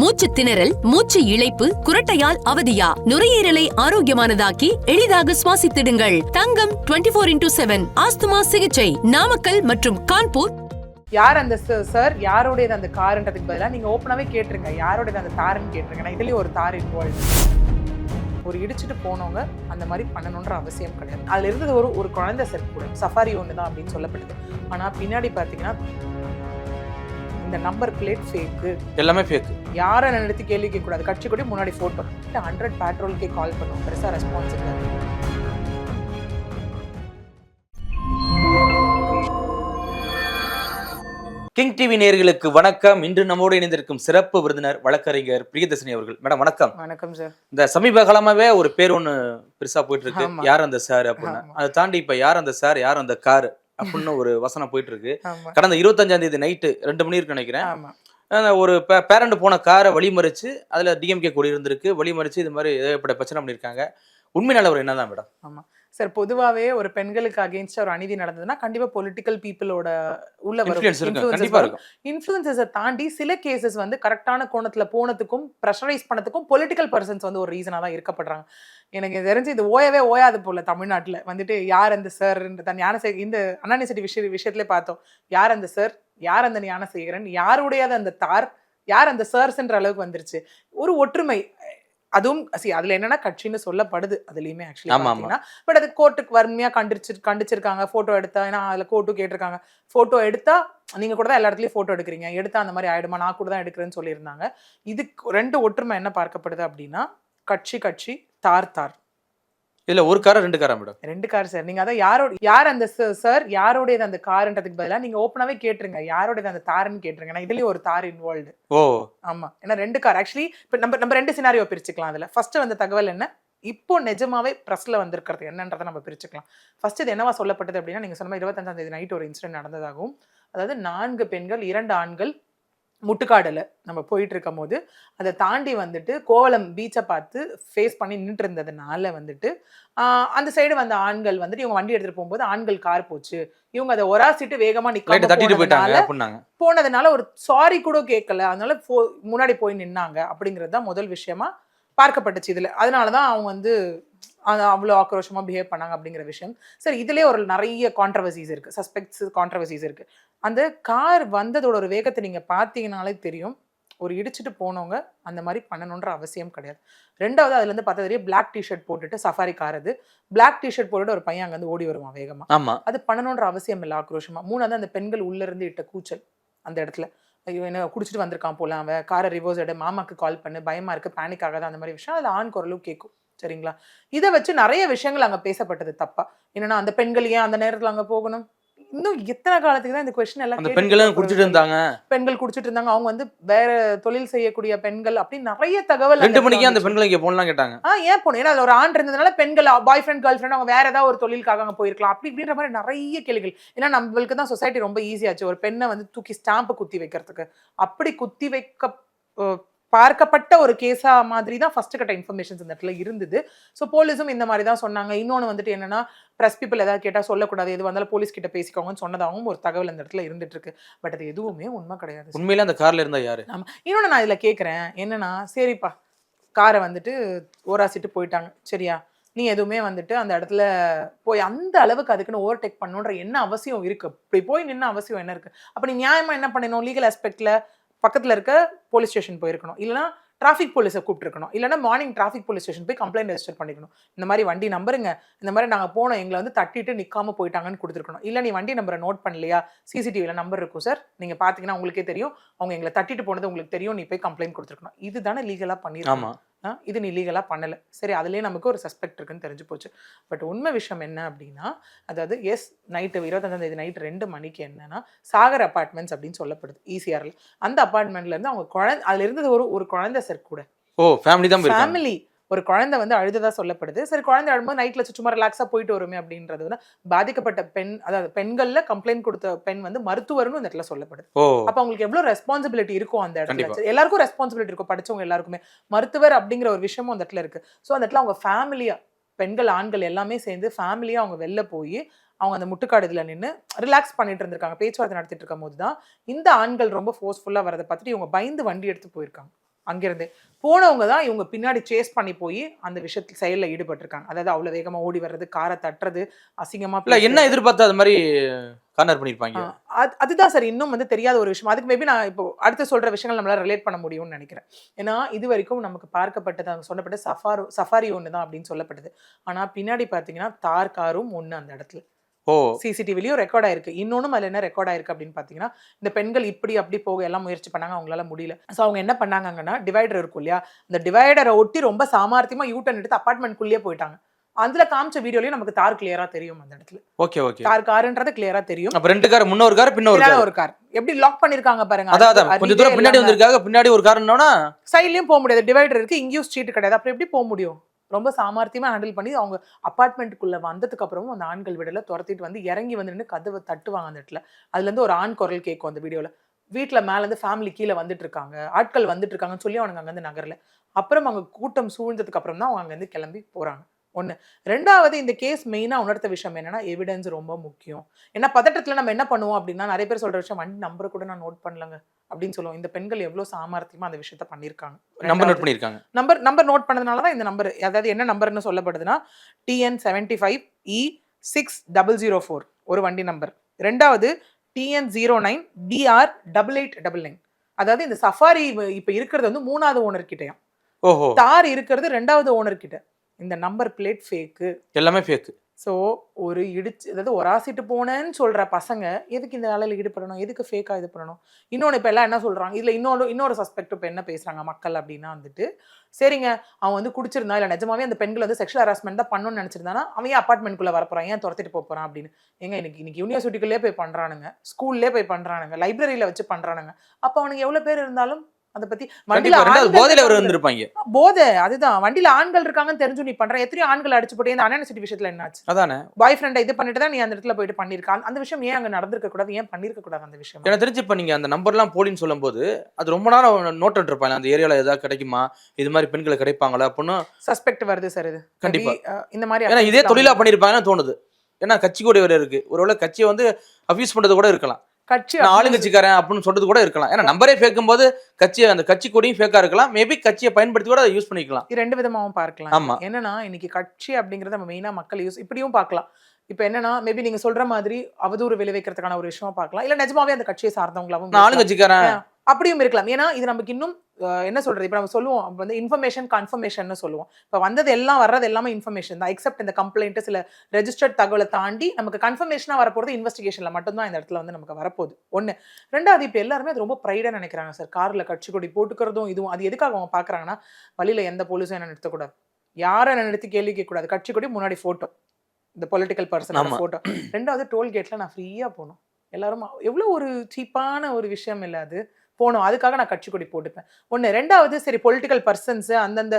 மூச்சு திணறல் மூச்சு இழைப்பு குரட்டையால் அவதியா? நுரையீரலை ஆரோக்கியமானதாக்கி எளிதாக சுவாசித்திடுங்கள். தங்கம் 24 ஃபோர் இன்டூ செவன் ஆஸ்துமா சிகிச்சை. நாமக்கல் மற்றும் கான்பூர். யார் அந்த சார் யாரோடையது அந்த காருன்றதுக்கு பதிலாக நீங்கள் ஓப்பனாகவே கேட்டுருங்க. யாரோடையது அந்த தாருன்னு கேட்டுருங்க. நான் இதுலேயும் ஒரு தார் இன்வால்வ் ஒரு இடிச்சிட்டு போனவங்க அந்த மாதிரி பண்ணணுன்ற அவசியம் கிடையாது. அதில் இருந்தது ஒரு ஒரு குழந்தை செட் கூட. சஃபாரி ஒன்று தான் அப்படின்னு சொல்லப்படுது ஆனால் பின்னாடி பார்த்தீங்கன்னா இந்த நம்பர் பிளேட் ஃபேக்கு எல்லாமே ஃபேக் யாரை நிறுத்தி கேள்வி கேட்கக்கூடாது? கட்சி கூட முன்னாடி ஃபோட்டோ ஹண்ட்ரட் பேட்ரோலுக்கே கால் பண்ணுவோம். பெருசாக ரெஸ்பான்ஸ் இல்லை. கிங் டிவி நேயர்களுக்கு வணக்கம். இன்று நம்மோடு இணைந்திருக்கும் சிறப்பு விருந்தினர் வழக்கறிஞர் பிரியதர்ஷினி அவர்கள். மேடம் வணக்கம். வணக்கம் சார் இந்த சமீப காலமாவே ஒரு பேர் ஒண்ணு பெருசா போயிட்டு இருக்கு. யார் அந்த சார் அப்படின்னு. அதை தாண்டி இப்ப யார் அந்த சார் யார் அந்த கார் அப்படின்னு ஒரு வசனம் போயிட்டு இருக்கு ஆமாம் கடந்த இருபத்தஞ்சாம் தேதி நைட்டு ரெண்டு மணி இருக்கு நினைக்கிறேன். ஆமாம் ஒரு பேரண்ட் போன காரை வழிமறிச்சு அதுல டிஎம்கே கொடி இருந்திருக்கு வழிமறிச்சு இது மாதிரி ஏகப்பட்ட பிரச்சனை பண்ணியிருக்காங்க. உண்மை நிலவரம் என்னதான் மேடம்? சார் பொதுவாவே ஒரு பெண்களுக்கு அகேன்ஸ்டா ஒரு அநீதி நடந்ததுன்னா கண்டிப்பா பொலிட்டிக்கல் பீப்புளோட உள்ள இன்ஃபுளுசஸை தாண்டி சில கேசஸ் வந்து கரெக்டான கோணத்துல போனதுக்கும் ப்ரெஷரைஸ் பண்ணதுக்கும் பொலிட்டிக்கல் பர்சன்ஸ் வந்து ஒரு ரீசனா தான் இருக்கப்படுறாங்க. எனக்கு தெரிஞ்சு இது ஓயவே ஓயாது போல தமிழ்நாட்டுல. வந்துட்டு யார் அந்த சார் தான் ஞானசேகர் இந்த அண்ணாநிசட்டி விஷய விஷயத்திலே பார்த்தோம். யார் அந்த சார் யார் அந்த ஞானசேகரன்? யாருடையது அந்த தார்? யார் அந்த சர்ஸ்ன்ற அளவுக்கு வந்துருச்சு? ஒரு ஒற்றுமை. அதுவும் see, அதுல என்னன்னா கட்சின்னு சொல்லப்படுது அதுலயுமே ஆக்சுவலி பட் அது கோர்ட்டுக்கு வறுமையா கண்டிச்சு கண்டிச்சிருக்காங்க போட்டோ எடுத்தா ஏன்னா அதுல கோர்ட்டு கேட்டிருக்காங்க. போட்டோ எடுத்தா நீங்க கூட தான் எல்லா இடத்துலயும் போட்டோ எடுக்கிறீங்க. எடுத்தா அந்த மாதிரி ஆயிடுமா? நான் கூட தான் எடுக்கிறேன்னு சொல்லியிருந்தாங்க. இதுக்கு ரெண்டு ஒற்றுமை என்ன பார்க்கப்படுது அப்படின்னா கட்சி கட்சி தார் தார். இல்ல ஒரு காரா ரெண்டு காரா மேடம் ரெண்டு கார் சார் நீங்க அதான் யாரோட யார் அந்த சார் யாரோடையது அந்த காருன்றதுக்கு பதிலா நீங்க ஓப்பனாவே கேட்டுருங்க. யாரோடையது அந்த தாருன்னு கேட்டுருங்க. நான் இதுலயும் ஒரு தார் இன்வால்வ்டு ஓ. ஆமா. ஏன்னா ரெண்டு கார். ஆக்சுவலி இப்போ நம்ம நம்ம ரெண்டு சினாரியோ பிரிச்சுக்கலாம் அதுல. ஃபர்ஸ்ட் வந்த தகவல் என்ன? இப்போ நிஜமாவே ப்ரெஸ்ல வந்திருக்கிறது என்னன்றதை நம்ம பிரிச்சுக்கலாம். ஃபர்ஸ்ட் இது என்னவா சொல்லப்பட்டது அப்படின்னா நீங்க சொன்ன மாதிரி இருபத்தஞ்சாம் தேதி நைட் ஒரு இன்சிடென்ட் நடந்ததாகவும் அதாவது நான்கு பெண்கள் இரண்டு ஆண்கள் முட்டுக்காடுல நம்ம போயிட்டு இருக்கும் போது அதை தாண்டி வந்துட்டு கோவளம் பீச்சை பார்த்து ஃபேஸ் பண்ணி நின்றுட்டு இருந்ததுனால வந்துட்டு அந்த சைடு வந்த ஆண்கள் வந்துட்டு இவங்க வண்டி எடுத்துட்டு போகும்போது ஆண்கள் கார் போச்சு. இவங்க அதை ஒராசிட்டு வேகமா லைட்டை நிக்க தட்டிட்டு போயிட்டாங்க போனதுனால ஒரு சாரி கூட கேட்கல. அதனால போ- முன்னாடி போய் நின்னாங்க அப்படிங்கிறது தான் முதல் விஷயமா பார்க்கப்பட்டுச்சு இதுல. அதனால தான் அவங்க வந்து அவ்வளோ ஆக்ரோஷமா பிஹேவ் பண்ணாங்க அப்படிங்கிற விஷயம். சரி இதுலயே ஒரு நிறைய கான்ட்ரவர்சிஸ் இருக்கு. சஸ்பெக்ட்ஸ் கான்ட்ரவர்சிஸ் இருக்கு. அந்த கார் வந்ததோட ஒரு வேகத்தை நீங்க பார்த்தீங்கனாலே தெரியும். ஒரு இடிச்சிட்டு போனவங்க அந்த மாதிரி பண்ணணுன்ற அவசியம் கிடையாது. ரெண்டாவது அதுல இருந்து பார்த்தா தெரியும் பிளாக் டிஷர்ட் போட்டுட்டு சஃபாரி கார் அது. பிளாக் டிஷர்ட் போட்டுட்டு ஒரு பையன் அங்க வந்து ஓடி வருவான் வேகமா. ஆமா. அது பண்ணணுன்ற அவசியம் இல்லை ஆக்ரோஷமா. மூணாவது அந்த பெண்கள் உள்ள இருந்து இட்ட கூச்சல் அந்த இடத்துல. ஐயோ என்ன குடிச்சிட்டு வந்திருக்கான் போல அவன். காரை ரிவர்ஸ் எடு மாமாக்கு கால் பண்ணு பயமா இருக்கு பேனிக் ஆகாத அந்த மாதிரி விஷயம். அது ஆண் குரலும் கேட்கும் சரிங்களா? இதை வச்சு நிறைய விஷயங்கள் அங்க பேசப்பட்டது தப்பா. என்னன்னா அந்த பெண்கள் ஏன் அந்த நேரத்துல அங்க போகணும்? இன்னும் எத்தனை காலத்துக்கு தான் இந்த கொஸ்டின் எல்லாம் பெண்களும் இருக்க குடிச்சிட்டு? இருந்தாங்க. பெண்கள் குடிச்சிட்டு இருந்தாங்க. அவங்க வந்து வேற தொழில் செய்யக்கூடிய பெண்கள் அப்படின்னு நிறைய தகவல் ரெண்டு மணிக்கு அந்த பெண்களை இங்க போனலாம் கேட்டாங்க. ஆ ஏன் போகணும்? ஏன்னா ஒரு ஆண் இருந்ததுனால பெண்கள் பாய் ஃப்ரெண்ட் கேர்ள் ஃப்ரெண்ட் அவங்க வேற ஏதாவது ஒரு தொழிலுக்காக அங்க போயிருக்கலாம். அப்படி இப்படின்ற மாதிரி நிறைய கேள்விகள். ஏன்னா நம்மளுக்கு தான் சொசைட்டி ரொம்ப ஈஸியாச்சு ஒரு பெண்ணை வந்து தூக்கி ஸ்டாம்பு குத்தி வைக்கிறதுக்கு. அப்படி குத்தி வைக்க பார்க்கப்பட்ட ஒரு கேஸா மாதிரி தான் ஃபர்ஸ்ட் கட்ட இன்ஃபர்மேஷன்ஸ் இந்த இடத்துல இருந்தது. ஸோ போலீஸும் இந்த மாதிரி தான் சொன்னாங்க. இன்னொன்று வந்துட்டு என்னன்னா ப்ரெஸ் பீப்பிள் ஏதாவது கேட்டால் சொல்லக்கூடாது. எது வந்தாலும் போலீஸ் கிட்ட பேசிக்கோங்கன்னு சொன்னதாகவும் ஒரு தகவல் இந்த இடத்துல இருந்துட்டு இருக்கு. பட் அது எதுவுமே உண்மை கிடையாது. உண்மையில அந்த கார்ல இருந்தா யாரு? ஆமா. இன்னொன்று நான் இதில் கேட்குறேன் என்னன்னா சரிப்பா. காரை வந்துட்டு ஓராசிட்டு போயிட்டாங்க. சரியா? நீ எதுவுமே வந்துட்டு அந்த இடத்துல போய் அந்த அளவுக்கு அதுக்குன்னு ஓவர்டேக் பண்ணணுன்ற என்ன அவசியம் இருக்கு. இப்படி போய் நின்ன அவசியம் என்ன இருக்கு? அப்ப நீ நியாயமா என்ன பண்ணணும்? லீகல் ஆஸ்பெக்ட்ல பக்கத்துல இருக்க போலீஸ் ஸ்டேஷன் போயிருக்கணும். இல்லைனா டிராஃபிக் போலீஸை கூப்பிட்டுருக்கணும். இல்லைனா மார்னிங் டிராஃபிக் போலீஸ் ஸ்டேஷன் போய் கம்ப்ளைண்ட் ரெஜிஸ்டர் பண்ணிக்கணும். இந்த மாதிரி வண்டி நம்பருங்க இந்த மாதிரி நாங்கள் போனோம் எங்களை வந்து தட்டிட்டு நிக்காம போயிட்டாங்கன்னு கொடுத்துருக்கணும். இல்லை நீ வண்டி நம்பரை நோட் பண்ணலையா? சிசிடிவியில் நம்பர் இருக்கும் சார் நீங்கள் பார்த்தீங்கன்னா உங்களுக்கே தெரியும். அவங்க எங்களை தட்டிட்டு போனது உங்களுக்கு தெரியும். நீ போய் கம்ப்ளைண்ட் கொடுத்துருக்கணும். இதுதானே லீகலாக பண்ணிருக்கணும் இது நீ லீகலாக பண்ணலை. சரி அதுலேயே நமக்கு ஒரு சஸ்பெக்ட் இருக்குன்னு தெரிஞ்சு போச்சு. பட் உண்மை விஷயம் என்ன அப்படின்னா அதாவது எஸ் நைட்டு இருபத்தஞ்சாம் தேதி நைட் ரெண்டு மணிக்கு என்னன்னா சாகர் அப்பார்ட்மெண்ட்ஸ் அப்படின்னு சொல்லப்படுது ஈசிஆர்ல அந்த அப்பார்ட்மெண்ட்ல இருந்து அவங்க குழந்தை அதுல இருந்தது ஒரு ஒரு குழந்தை சார் கூட. ஓ ஃபேமிலி தான் ஃபேமிலி ஒரு குழந்தை வந்து அழுததா சொல்லப்படுது. சரி குழந்தை அழும்போது நைட்ல சும்மா ரிலாக்ஸா போயிட்டு வருமே அப்படின்றது வந்து பாதிக்கப்பட்ட பெண் அதாவது பெண்கள்ல கம்ப்ளைண்ட் கொடுத்த பெண் வந்து மருத்துவர்னு இந்த இடத்துல சொல்லப்படுது. அப்ப அவங்களுக்கு எவ்வளவு ரெஸ்பான்சிபிலிட்டி இருக்கும் அந்த இடத்துல. எல்லாருக்கும் ரெஸ்பான்சிபிலிட்டி இருக்கும் படிச்சவங்க எல்லாருக்குமே. மருத்துவர் அப்படிங்கிற ஒரு விஷயமும் அந்த இடத்துல இருக்கு. சோ அந்த இடத்துல அவங்க ஃபேமிலியா பெண்கள் ஆண்கள் எல்லாமே சேர்ந்து ஃபேமிலியா அவங்க வெளில போய் அவங்க அந்த முட்டுக்காடு இதுல நின்று ரிலாக்ஸ் பண்ணிட்டு இருந்திருக்காங்க. பேச்சுவார்த்தை நடத்திட்டு இருக்கும் போது தான் இந்த ஆண்கள் ரொம்ப ஃபோர்ஸ்ஃபுல்லா வரதை பார்த்துட்டு இவங்க பயந்து வண்டி எடுத்து போயிருக்காங்க. அங்கிருந்து. போனவங்க தான் இவங்க பின்னாடி சேஸ் பண்ணி போய் அந்த விஷயத்துல செயல்ல ஈடுபட்டிருக்காங்க. அதாவது அவ்வளவு வேகமா ஓடி வர்றது காரை தட்டுறது அசிங்கமா இல்ல. என்ன எதிர்பார்த்து அது மாதிரி கார்னர் பண்ணிருப்பாங்க? ஆ, அது- அதுதான் சார் இன்னும் வந்து தெரியாத ஒரு விஷயம். அதுக்கு மேபி நான் இப்போ அடுத்து சொல்ற விஷயங்கள் நம்மளால ரிலேட் பண்ண முடியும்னு நினைக்கிறேன். ஏன்னா இது வரைக்கும் நமக்கு பார்க்கப்பட்டது அவங்க சொன்னப்பட்ட சஃபாரி சஃபாரி ஒன்று தான் அப்படின்னு சொல்லப்பட்டது. ஆனா பின்னாடி பாத்தீங்கன்னா தார் காரும் ஒண்ணு அந்த இடத்துல. ஓ. சிசிடிவிலையும் ரெக்கார்ட் ஆயிருக்கு. இன்னொன்னும் அதில் என்ன ரெக்கார்ட் ஆயிருக்கு அப்படின்னு பார்த்தீங்கன்னா இந்த பெண்கள் இப்படி அப்படி போக எல்லாம் முயற்சி பண்ணாங்க அவங்களால முடியல. ஸோ அவங்க என்ன பண்ணாங்கன்னா டிவைடர் இருக்கும் இல்லையா? இந்த டிவைடரை ஒட்டி ரொம்ப சாமர்த்தியமா யூட்டன் எடுத்து அப்பார்ட்மெண்ட்குள்ளேயே போயிட்டாங்க. அதுல காமிச்ச வீடியோலயும் நமக்கு தார் கிளியரா தெரியும் அந்த இடத்துல. Okay okay. தார் காருன்றது கிளியரா தெரியும். அப்ப ரெண்டு கார் முன்ன ஒரு கார் பின்ன ஒரு கார் ஒரு கார் எப்படி லாக் பண்ணிருக்காங்க பாருங்க. அதான் அதான். கொஞ்சம் தூரம் பின்னாடி வந்திருக்காங்க பின்னாடி ஒரு காரணம்னா சைட்லயும் போக முடியாது. டிவைடர் இருக்கு இங்கேயும் ஸ்ட்ரீட் கிடையாது. அப்புறம் எப்படி போக முடியும்? ரொம்ப சாமர்த்தியமாக ஹேண்டில் பண்ணி அவங்க அப்பார்ட்மெண்ட்டுக்குள்ளே வந்ததுக்கு அப்புறமும் அந்த ஆண்கள் விடலை துரத்திட்டு வந்து இறங்கி வந்து நின்று கதவை தட்டுவாங்க அந்த இடத்துல. அதுலேருந்து ஒரு ஆண் குரல் கேட்கும் அந்த வீடியோவில் வீட்டில் மேலேருந்து ஃபேமிலி கீழே வந்துட்டு இருக்காங்க. ஆட்கள் வந்துட்டு இருக்காங்கன்னு சொல்லி அவனுங்க அங்கேருந்து நகரில். அப்புறம் அவங்க கூட்டம் சூழ்ந்ததுக்கு அப்புறம் தான் அவங்க அங்கேருந்து கிளம்பி போகிறாங்க ஒண்ணு. ரெண்டாவது இந்த கேஸ் மெயினா உணர்த்த விஷயம் என்னன்னா எவிடன்ஸ் ரொம்ப முக்கியம். ஏன்னா பதட்டத்துல நம்ம என்ன பண்ணுவோம் அப்படின்னா நிறைய பேர் சொல்ற விஷயம் வண்டி நம்பரை கூட நான் நோட் பண்ணலங்க. அப்படின்னு சொல்லுவோம். இந்த பெண்கள் எவ்வளவு சாமர்த்தியமா அந்த விஷயத்த பண்ணிருக்காங்க நம்பர் நோட் பண்ணிருக்காங்க நம்பர் நம்பர் நோட் பண்ணதுனால தான் இந்த நம்பர் அதாவது என்ன நம்பர்னு சொல்லப்படுதுன்னா TN seventy five E six double zero four ஒரு வண்டி நம்பர் ரெண்டாவது TN zero nine TR double eight double nine அதாவது இந்த சஃபாரி இப்போ இருக்கிறது வந்து மூணாவது ஓனர் கிட்டயாம் தார் இருக்கிறது ரெண்டாவது ஓனர் கிட்ட. இந்த நம்பர் பிளேட் ஃபேக்கு எல்லாமே ஃபேக் ஸோ ஒரு இடிச்சு அதாவது ஒராசிட்டு போனேன்னு சொல்ற பசங்க எதுக்கு இந்த வேலையில் ஈடுபடணும்? எதுக்கு ஃபேக்காக இது பண்ணணும்? இன்னொன்று இப்போ எல்லாம் என்ன சொல்றாங்க? இதில் இன்னொரு இன்னொரு சஸ்பெக்ட் இப்போ என்ன பேசுறாங்க மக்கள் அப்படின்னா வந்துட்டு சரிங்க அவன் வந்து குடிச்சிருந்தா இல்லை நிஜமாவே அந்த பெண்கள் வந்து செக்ஷுவல் ஹராஸ்மெண்ட் தான் பண்ணணும்னு நினச்சிருந்தானா அவன் ஏன் அப்பார்ட்மெண்ட்குள்ளே வரப்போறான் ஏன் துரத்திட்டு போப் போறான் அப்படின்னு. ஏங்க இன்னைக்கு இன்னைக்கு யூனிவர்சிட்டிக்குள்ளே போய் பண்றானுங்க ஸ்கூல்லே போய் பண்றானுங்க லைப்ரரியில வச்சு பண்றானுங்க. அப்போ அவனுக்கு எவ்வளோ பேர் இருந்தாலும் அதை பத்தி ஆண்கள் போதையில அவர். வந்திருப்பாங்க போதை அதுதான். வண்டியில ஆண்கள் இருக்காங்கன்னு தெரிஞ்சு நீ பண்ற எத்தனையோ ஆண்கள் அடிச்சு போட்டு இந்த அனானிசிட்டி விஷயத்துல என்னாச்சு அதானே. பாய் ஃப்ரெண்டை இது பண்ணிட்டு தான் நீ அந்த இடத்துல போயிட்டு பண்ணிருக்க அந்த- விஷயம் ஏன் அங்க நடந்திருக்க கூடாது? ஏன் பண்ணிருக்க கூடாது அந்த விஷயம்? எனக்கு தெரிஞ்சு இப்ப நீங்க அந்த நம்பர்லாம் போலின்னு சொல்லும்போது அது ரொம்ப நேரம் நோட் இருப்பாங்க அந்த ஏரியால ஏதாவது கிடைக்குமா? இது மாதிரி பெண்களை கிடைப்பாங்களா? அப்படின்னு சஸ்பெக்ட் வருது சார் இது. கண்டிப்பா. இந்த மாதிரி ஏன்னா இதே தொழிலா பண்ணிருப்பாங்கன்னு தோணுது. ஏன்னா கட்சி கூட வேற இருக்கு. ஒருவேளை கட்சியை வந்து அபியூஸ் பண்றது கூட இருக்கலாம். கட்சி ஆளுங்கட்சிக்காரன் அப்படின்னு சொல்றது கூட இருக்கலாம். ஏன்னா நம்பரே ஃபேக்கும் போது கட்சி அந்த கட்சி கொடியும் ஃபேக்கா இருக்கலாம். மேபி கட்சியை பயன்படுத்தி கூட அதை யூஸ் பண்ணிக்கலாம். ரெண்டு விதமாவும் பார்க்கலாம். ஆமா. என்னன்னா இன்னைக்கு கட்சி அப்படிங்கறத நம்ம மெயினா மக்கள் யூஸ் இப்படியும் பார்க்கலாம். இப்போ என்னன்னா மேபி நீங்க சொல்ற மாதிரி அவதூறு விளைவிக்கிறதுக்கான ஒரு விஷயமா பார்க்கலாம். இல்ல நிஜமாவே அந்த கட்சியை சார்ந்தவங்களாவும். ஆளுங்கட்சிக்காரன் அப்படியும் இருக்கலாம். ஏன்னா இது நமக்கு இன்னும் என்ன சொல்றது? இப்போ நம்ம சொல்லுவோம் வந்து இன்ஃபர்மேஷன் கன்ஃபர்மேஷன் சொல்லுவோம். இப்போ வந்தது எல்லாம் வர்றது எல்லாமே இன்ஃபர்மேஷன் தான் எக்ஸப்ட் இந்த கம்ப்ளைண்ட் சில ரெஜிஸ்டர்ட் தகவலை தாண்டி நமக்கு கன்ஃபர்மேஷனா வரப்போறது இன்வெஸ்டிகேஷன்ல மட்டும்தான் இந்த இடத்துல வந்து நமக்கு வரப்போகுது. ஒண்ணு. ரெண்டாவது இப்போ எல்லாருமே அது ரொம்ப ப்ரைடா நினைக்கிறாங்க சார் கார்ல கட்சி கொடி போட்டுக்கிறதும் இதுவும் அது எதுக்காக அவங்க பாக்குறாங்கன்னா வழியில எந்த போலீஸும் என்ன நிறுத்தக்கூடாது. யாரை என்ன நிறுத்தி கேள்வி கேட்கக்கூடாது. கட்சி கொடி முன்னாடி போட்டோ இந்த பொலிட்டிக்கல் பர்சன் ஆமா. போட்டோ ரெண்டாவது டோல்கேட்ல நான் ஃப்ரீயா போகணும். எல்லாரும் எவ்வளவு ஒரு சீப்பான ஒரு விஷயம் இல்லை அது. போகணும். அதுக்காக நான் கட்சி கொடி போட்டுப்பேன். ஒன்று ரெண்டாவது சரி பொலிட்டிக்கல் பர்சன்ஸ் அந்தந்த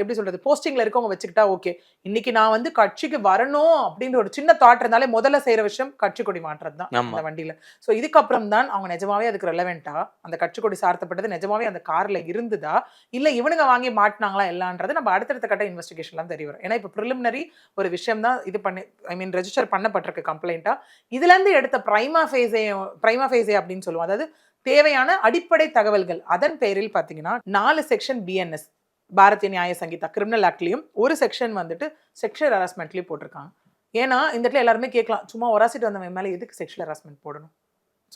எப்படி சொல்றது போஸ்டிங்ல இருக்கவங்க வச்சுக்கிட்டா ஓகே இன்னைக்கு நான் வந்து கட்சிக்கு வரணும் அப்படின்ற ஒரு சின்ன தாட் இருந்தாலே முதல்ல செய்யற விஷயம் கட்சி கொடி மாற்றுறது தான். அந்த வண்டியில. ஸோ இதுக்கப்புறம் தான் அவங்க நிஜமாவே அதுக்கு ரெலவெண்டா அந்த கட்சி கொடி சார்த்தப்பட்டது நிஜமாவே அந்த கார்ல இருந்துதா? இல்ல இவனுங்க வாங்கி மாட்டினாங்களா எல்லான்றது நம்ம அடுத்தடுத்த கட்ட இன்வெஸ்டிகேஷன்லாம் தெரிய வரும். ஏன்னா இப்போ ப்ரிலிமினரி ஒரு விஷயம் தான் இது பண்ணி ஐ மீன் ரெஜிஸ்டர் பண்ணப்பட்டிருக்கு கம்ப்ளைண்ட்டா இதுல இருந்து எடுத்த பிரைமா ஃபேஸே பிரைமா ஃபேஸே அப்படின்னு சொல்லுவோம். அதாவது தேவையான அடிப்படை தகவல்கள். அதன் பேரில் பார்த்தீங்கன்னா நாலு செக்ஷன் பிஎன்எஸ் பாரதிய நியாய சங்கீதா கிரிமினல் ஆக்ட்லயும் ஒரு செக்ஷன் வந்துட்டு செக்ஷுவல் ஹராஸ்மெண்ட்லயும் போட்டிருக்காங்க. ஏன்னா இந்த இடத்துல எல்லாருமே கேட்கலாம் சும்மா ஒராசிட்டு வந்தவன் மேல எதுக்கு செக்ஷுவல் ஹராஸ்மெண்ட் போடணும்?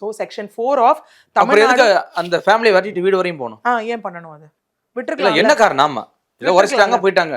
So section four of Tamil Nadu அந்த ஃபேமிலியை வரட்டிட்டு வீடு வரையும் போகணும்? ஆ ஏன் பண்ணணும் அது? விட்டுருக்கலாம் என்ன காரணம்? ஆமா. இல்ல உரைச்சிட்டாங்க போயிட்டாங்க.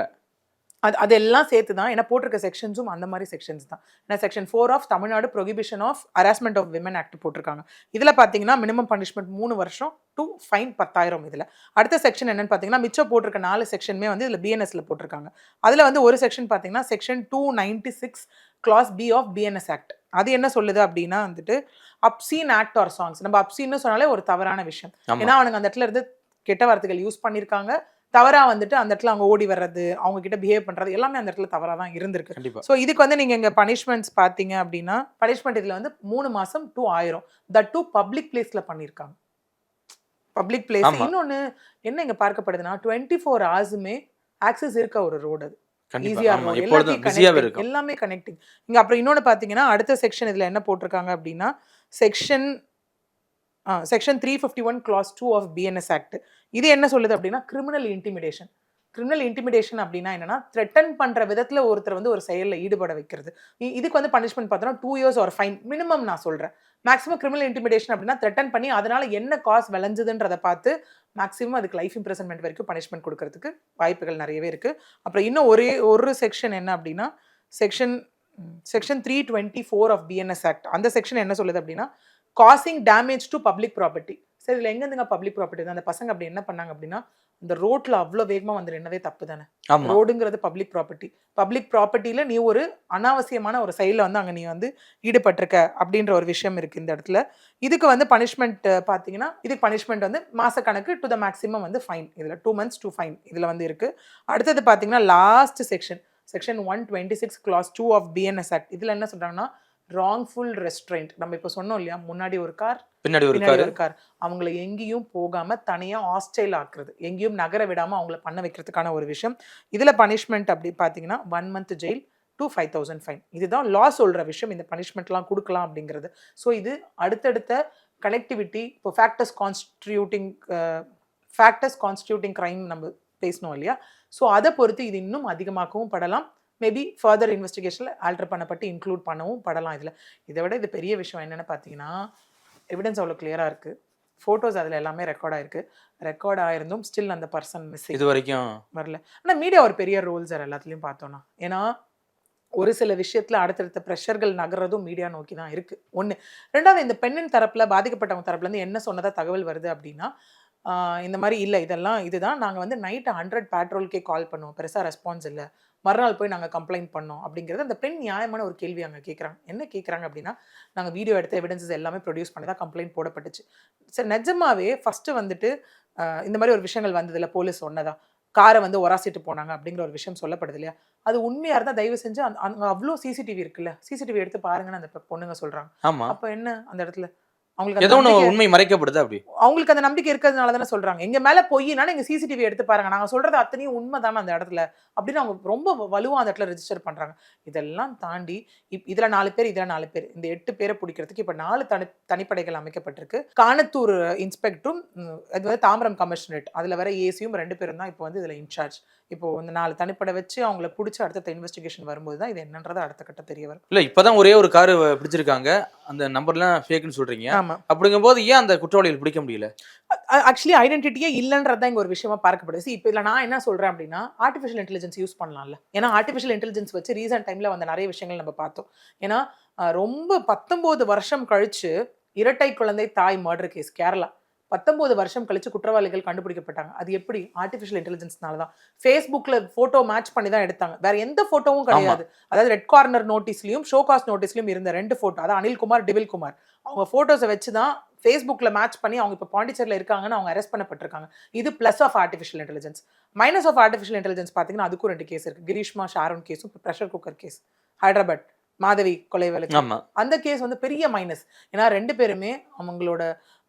அது அதெல்லாம் சேர்த்து தான் ஏன்னா போட்டிருக்க செக்ஷன்ஸும் அந்த மாதிரி செக்ஷன்ஸ் தான். ஏன்னா section four of Tamil Nadu prohibition of harassment of women act போட்டிருக்காங்க. இதில் பார்த்தீங்கன்னா மினிமம் பனிஷ்மெண்ட் மூணு வருஷம் டு ஃபைன் பத்தாயிரம் இதில். அடுத்த செக்ஷன் என்னன்னு பார்த்தீங்கன்னா மிச்சம் போட்டிருக்க நாலு செக்ஷனுமே வந்து இதில் பிஎன்எஸ்ல போட்டிருக்காங்க. அதில் வந்து ஒரு செக்ஷன் பார்த்தீங்கன்னா section two ninety six clause B of BNS act அது என்ன சொல்லுது அப்படின்னா வந்துட்டு அப்சீன் ஆக்ட் ஆர் சாங்ஸ் நம்ம அப்சீன்னு சொன்னாலே ஒரு தவறான விஷயம். ஏன்னா அவனுங்க அந்த இடத்துல இருந்து கெட்ட வார்த்தைகள் யூஸ் பண்ணியிருக்காங்க தவறா வந்துட்டு அந்த இடத்துல அவங்க ஓடி வர்றது அவங்க கிட்ட பிஹேவ் பண்றது எல்லாமே அந்த இடத்துல தவறா தான் இருந்திருக்கு. ஸோ இதுக்கு வந்து நீங்க இங்க பனிஷ்மெண்ட்ஸ் பாத்தீங்க அப்படின்னா பனிஷ்மெண்ட் இதுல வந்து மூணு மாசம் டூ ஆயிரம். தட் டூ பப்ளிக் பிளேஸ்ல பண்ணியிருக்காங்க பப்ளிக் பிளேஸ் ஆமா. இன்னொன்னு என்ன இங்க பார்க்கப்படுதுன்னா டுவெண்ட்டி ஃபோர் ஹவர்ஸுமே ஆக்சஸ் இருக்க ஒரு ரோடு அது. எல்லாமே கனெக்டிங் இங்க அப்புறம் இன்னொன்னு பாத்தீங்கன்னா அடுத்த செக்ஷன் இதுல என்ன போட்டிருக்காங்க அப்படின்னா section section three fifty one clause two of BNS act இது என்ன சொல்லுது அப்படின்னா கிரிமினல் இன்டிமிடேஷன் கிரிமினல் இன்டிமிடேஷன் அப்படின்னா என்னன்னா த்ரெட்டன் பண்ற விதத்துல ஒருத்தர் வந்து ஒரு செயலில் ஈடுபட வைக்கிறது. இதுக்கு வந்து பனிஷ்மெண்ட் பார்த்தோன்னா டூ இயர்ஸ் ஒரு ஃபைன் மினிமம் நான் சொல்றேன். மேக்ஸிமம் கிரிமினல் இன்டிமிடேஷன் அப்படின்னா த்ரெட்டன் பண்ணி அதனால என்ன காஸ் விளைஞ்சதுன்றதை பார்த்து மேக்ஸிமம் அதுக்கு லைஃப் இம்ப்ரெசன்மெண்ட் வரைக்கும் பனிஷ்மெண்ட் கொடுக்கறதுக்கு வாய்ப்புகள் நிறையவே இருக்கு. அப்புறம் இன்னும் ஒரே ஒரு செக்ஷன் என்ன அப்படின்னா section section three twenty four of BNS act அந்த செக்ஷன் என்ன சொல்லுது அப்படின்னா causing damage to public property சரி இதில் எங்கேருந்துங்க பப்ளிக் ப்ராப்பர்ட்டி அந்த பசங்க அப்படி என்ன பண்ணாங்க அப்படின்னா இந்த ரோட்ல அவ்வளோ வேகமாக வந்து நின்னதே தப்பு தானே ரோடுங்கிறது பப்ளிக் ப்ராப்பர்ட்டி பப்ளிக் ப்ராப்பர்ட்டியில் நீ ஒரு அனாவசியமான ஒரு செயலில் வந்து அங்கே நீ வந்து ஈடுபட்டிருக்க அப்படின்ற ஒரு விஷயம் இருக்குது இந்த இடத்துல. இதுக்கு வந்து பனிஷ்மெண்ட் பார்த்தீங்கன்னா இதுக்கு பனிஷ்மெண்ட் வந்து மாசக்கணக்கு டு த மேக்ஸிமம் வந்து ஃபைன் இதில் டூ மந்த்ஸ் டூ ஃபைன் இதில் வந்து இருக்குது அடுத்தது பார்த்தீங்கன்னா last section section one twenty six clause two of BNS act இதில் என்ன சொல்கிறாங்கன்னா ராங்ஃபுல் ரெஸ்ட்ரெயின்ட் நம்ம இப்போ சொன்னோம் இல்லையா முன்னாடி ஒரு கார் பின்னாடி ஒரு காரு ஒரு கார் அவங்கள எங்கேயும் போகாம தனியா ஹாஸ்டைல் ஆக்குறது. எங்கேயும் நகர விடாம அவங்கள பண்ண வைக்கிறதுக்கான ஒரு விஷயம். இதுல பனிஷ்மெண்ட் அப்படி பாத்தீங்கன்னா one month jail two five thousand fine இதுதான் லா சொல்ற விஷயம். இந்த பனிஷ்மெண்ட்லாம் கொடுக்கலாம் அப்படிங்கிறது. ஸோ இது அடுத்தடுத்த கனெக்டிவிட்டி இப்போ factors constituting factors constituting crime நம்ம பேசணும் இல்லையா? ஸோ அதை பொறுத்து இது இன்னும் அதிகமாக்கவும் படலாம். மேபி ஃபர்தர் இன்வெஸ்டிகேஷனில் ஆல்டர் பண்ணப்பட்டு இன்க்ளூட் பண்ணவும் படலாம் இதில். இதை விட இது பெரிய விஷயம் என்னென்னு பார்த்தீங்கன்னா எவிடன்ஸ் அவ்வளோ கிளியராக இருக்குது ஃபோட்டோஸ் அதில் எல்லாமே ரெக்கார்ட் ஆயிருக்கு. ரெக்கார்ட் ஆயிருந்தும் ஸ்டில் அந்த பர்சன் மிஸ்ஸிங் இது வரைக்கும். வரல. ஆனால் மீடியா ஒரு பெரிய ரோல் சார் எல்லாத்துலேயும் பார்த்தோன்னா ஏன்னா ஒரு சில விஷயத்தில் அடுத்தடுத்த ப்ரெஷர்கள் நகர்றதும் மீடியா நோக்கி தான் இருக்குது ஒன்று ரெண்டாவது இந்த பெண்ணின் தரப்பில் பாதிக்கப்பட்டவங்க தரப்புலேருந்து என்ன சொன்னதா தகவல் வருது அப்படின்னா இந்த மாதிரி இல்லை இதெல்லாம் இதுதான். நாங்கள் வந்து நைட்டு ஹண்ட்ரட் பேட்ரோல்கே கால் பண்ணுவோம். பெருசாக ரெஸ்பான்ஸ் இல்லை. மறுநாள் போய் நாங்கள் கம்ப்ளைண்ட் பண்ணோம் அப்படிங்கிறது அந்த பெண் நியாயமான ஒரு கேள்வி அங்கே கேட்குறாங்க என்ன கேட்குறாங்க அப்படின்னா நாங்கள் வீடியோ எடுத்த எவிடன்சஸ் எல்லாமே ப்ரொடியூஸ் பண்ணி தான் கம்ப்ளைண்ட் போடப்பட்டுச்சு. சரி நிஜமாவே ஃபஸ்ட்டு வந்துட்டு இந்த மாதிரி ஒரு விஷயங்கள் வந்ததில்ல போலீஸ் சொன்னதா? காரை வந்து ஒராசிட்டு போனாங்க அப்படிங்கிற ஒரு விஷயம் சொல்லப்படுது இல்லையா? அது உண்மையாக இருந்தால் தயவு செஞ்சு அந்த அங்கே அவ்வளோ சிசிடிவி இருக்குல்ல? சிசிடிவி எடுத்து பாருங்கன்னு அந்த பொண்ணுங்க சொல்கிறாங்க ஆமா. அப்போ என்ன அந்த இடத்துல? அவங்களுக்கு ஏதோ நம்பிக்கை- உண்மை மறைக்கப்படுது அப்படி. அவங்களுக்கு அந்த நம்பிக்கை இருக்கிறதுனால தானே சொல்றாங்க. எங்க மேல பொய்னா நீங்க சிசிடிவி எடுத்து பாருங்க நாங்க சொல்றது அத்தனையும் உண்மை தானே அந்த இடத்துல அப்படின்னு அவங்க ரொம்ப வ- வலுவா அந்த இடத்துல ரெஜிஸ்டர் பண்றாங்க. இதெல்லாம் தாண்டி இப் இதுல நாலு பேர் இதுல நாலு பேர். இந்த எட்டு பேரை பிடிக்கிறதுக்கு இப்ப நாலு தனி தனிப்படைகள் அமைக்கப்பட்டிருக்கு. காணத்தூர் இன்ஸ்பெக்டரும் அது வந்து தாம்பரம் கமிஷனரேட் அதுல வர ஏசியும் ரெண்டு பேரும் தான் இப்போ வந்து இதுல இன்சார்ஜ் இப்போ இந்த நாலு தனிப்படை வச்சு அவங்கள பிடிச்சி அடுத்த இன்வெஸ்டிகேஷன் வரும்போது தான் இது என்னன்றது அடுத்த கட்ட தெரிய வரும். இல்ல இப்பதான் ஒரே ஒரு காரு பிடிச்சிருக்காங்க. அந்த நம்பர்லாம் ஃபேக்னு சொல்றீங்க. ஆமா. அப்படிங்கும்போது ஏன் அந்த குற்றவாளிகள் பிடிக்க முடியல? ஆக்சுவலி ஐடென்டிட்டியே இல்லைன்றது தான் இங்க ஒரு விஷயமா பார்க்கப்படுது. இப்போ இதில் நான் என்ன சொல்றேன் அப்படின்னா ஆர்டிஃபிஷியல் இன்டெலிஜென்ஸ் யூஸ் பண்ணலாம்ல. ஏன்னா ஆர்டிஃபிஷியல் இன்டெலிஜென்ஸ் வச்சு ரீசெண்ட் டைம்ல வந்த நிறைய விஷயங்கள் நம்ம பார்த்தோம். ஏன்னா ரொம்ப பத்தொன்பது வருஷம் கழிச்சு இரட்டை குழந்தை தாய் மர்டர் கேஸ் கேரளா. பத்தொன்பது வருஷம் கழிச்சு குற்றவாளிகள் கண்டுபிடிக்கப்பட்டாங்க. அது எப்படி? ஆர்டிஃபிஷியல் இன்டெலிஜென்ஸ்னால தான். ஃபேஸ்புக்கில் ஃபோட்டோ மேட்ச் பண்ணி தான் எடுத்தாங்க. வேற எந்த ஃபோட்டோவும் கிடையாது. அதாவது ரெட் கார்னர் நோட்டீஸ்லயும் ஷோகாஸ் நோட்டீஸ்லயும் இருந்த ரெண்டு ஃபோட்டோ அதாவது அனில்குமார் டிவில் குமார். அவங்க ஃபோட்டோஸை வச்சு தான் ஃபேஸ்புக்கில் மேட்ச் பண்ணி அவங்க இப்போ பாண்டிச்சேரியில் இருக்காங்கன்னு அவங்க அரெஸ்ட் பண்ணப்பட்டிருக்காங்க. இது plus of artificial intelligence minus of artificial intelligence பார்த்தீங்கன்னா அதுக்கும் ரெண்டு கேஸ் இருக்கு. கிரீஷ்மா ஷாரோன் கேஸும் pressure cooker case Hyderabad Madhavi கொலை வழக்கு. அந்த கேஸ் வந்து பெரிய மைனஸ் ஏன்னா ரெண்டு பேருமே அவங்களோட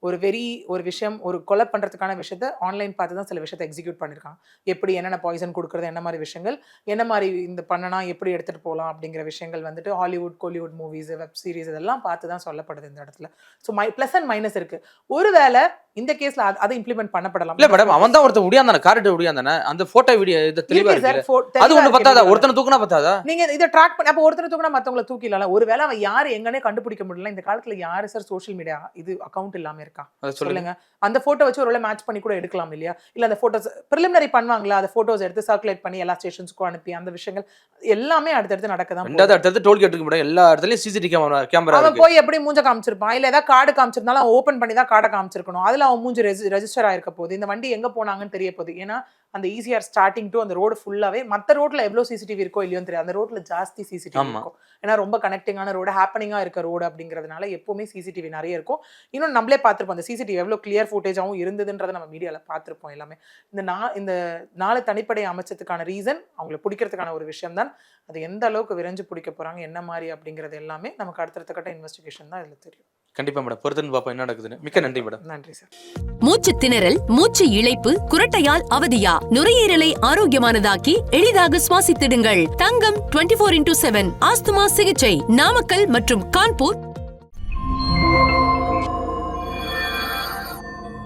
ஒரு வெரி ஒரு விஷயம் ஒரு கொலை பண்ணுறதுக்கான விஷயத்த ஆன்லைன் பார்த்து தான் சில விஷயத்தை எக்ஸிக்யூட் பண்ணியிருக்காங்க எப்படி என்னென்ன பாய்சன் கொடுக்குறது என்ன மாதிரி விஷயங்கள் என்ன மாதிரி இந்த பண்ணனா எப்படி எடுத்துகிட்டு போகலாம் அப்படிங்கிற விஷயங்கள் வந்துட்டு Hollywood Kollywood movies web series இதெல்லாம் பார்த்து தான் சொல்லப்படுது இந்த இடத்துல. So my plus and minus இருக்குது ஒருவேளை இந்த கேஸில் அதை இம்ப்ளிமெண்ட் பண்ணப்படலாம். இல்ல மேடம் அவன் தான் ஒருத்தன் முடியாதானே கார்டு முடியாதானே அந்த போட்டோ வீடியோ இது தெளிவா இருக்கு. அது ஒண்ணு பத்தாதா. ஒருத்தனை தூக்குனா பத்தாதா? நீங்க இதை ட்ராக் பண்ணி அப்போ ஒருத்தர் தூக்கினா மத்தவங்கள தூக்கிடலாம் ஒருவேளை அவன் யாரு எங்கனே கண்டுபிடிக்க முடியல. இந்த காலத்துல யாரு சார் சோஷியல் மீடியா இது அக்கவுண்ட் இல்லாம இருக்கா? சொல்லுங்க. அந்த போட்டோ வச்சு ஒருவேளை மேட்ச் பண்ணி கூட எடுக்கலாம் இல்லையா? இல்ல அந்த போட்டோஸ் ப்ரிலிமினரி பண்ணுவாங்களா? அந்த போட்டோஸ் எடுத்து சர்க்குலேட் பண்ணி எல்லா ஸ்டேஷன்ஸ்க்கும் அனுப்பி அந்த விஷயங்கள் எல்லாமே அடுத்தடுத்து நடக்க தான் ரெண்டாவது அடுத்தது டோல் கேட்டுக்கு முடியும் எல்லா இடத்துலயும் சிசிடிவி கேமரா கேமரா அவன் போய் எப்படி மூஞ்ச காமிச்சிருப்பான். இல்ல ஏதாவது கார்டு காமிச்சிருந்தாலும் ஓப்பன் பண்ணி தான் கார்டை காமிச்சிருக்கணும். அதுல அவன் மூஞ்சி ரெஜிஸ்டர் ஆயிருக்க போகுது. இந்த வண்டி எங்க போனாங்கன்னு தெரிய போகுது. ஏன்னா அந்த ஈஸியார் ஸ்டார்டிங் டு அந்த ரோடு ஃபுல்லாவே மத்த ரோட்ல எவ்வளவு சிசிடிவி இருக்கோ இல்லையோ தெரியாது. அந்த ரோட்ல ஜாஸ்தி சிசிடிவி. இருக்கும். ஏன்னா ரொம்ப கனெக்டிங்கான ரோடு ஹாப்பனிங்கா இருக்க ரோடு அப்படிங்கிறதுனால எப்பவுமே சிசிடிவி நிறைய இருக்கும். இன்னும் நம்மளே பார்த்திருப்போம். அந்த சிசிடிவி எவ்வளவு கிளியர் ஃபுட்டேஜாவும் இருந்ததுன்றதை நம்ம மீடியால பார்த்திருப்போம் எல்லாமே. இந்த நா இந்த நாலு தனிப்படை அமைச்சதுக்கான ரீசன் அவங்களை பிடிக்கிறதுக்கான ஒரு விஷயம் தான். அது எந்த அளவுக்கு விரைஞ்சு பிடிக்க போறாங்க என்ன மாதிரி அப்படிங்கிறது எல்லாமே நமக்கு அடுத்தடுத்த கட்ட இன்வெஸ்டிகேஷன் தான் இதுல தெரியும். கண்டிப்பா மேடம். பொறுத்துன்னு பாப்போம் என்ன நடக்குதுன்னு. மிக்க நன்றி மேடம். நன்றி சார் மூச்சு திணறல் மூச்சு இழைப்பு குரட்டையால் அவதியா? நுரையீரலை ஆரோக்கியமானதாக்கி எளிதாக சுவாசித்திடுங்கள். தங்கம் 24 இன்டூ செவன் ஆஸ்துமா சிகிச்சை. நாமக்கல் மற்றும் கான்பூர்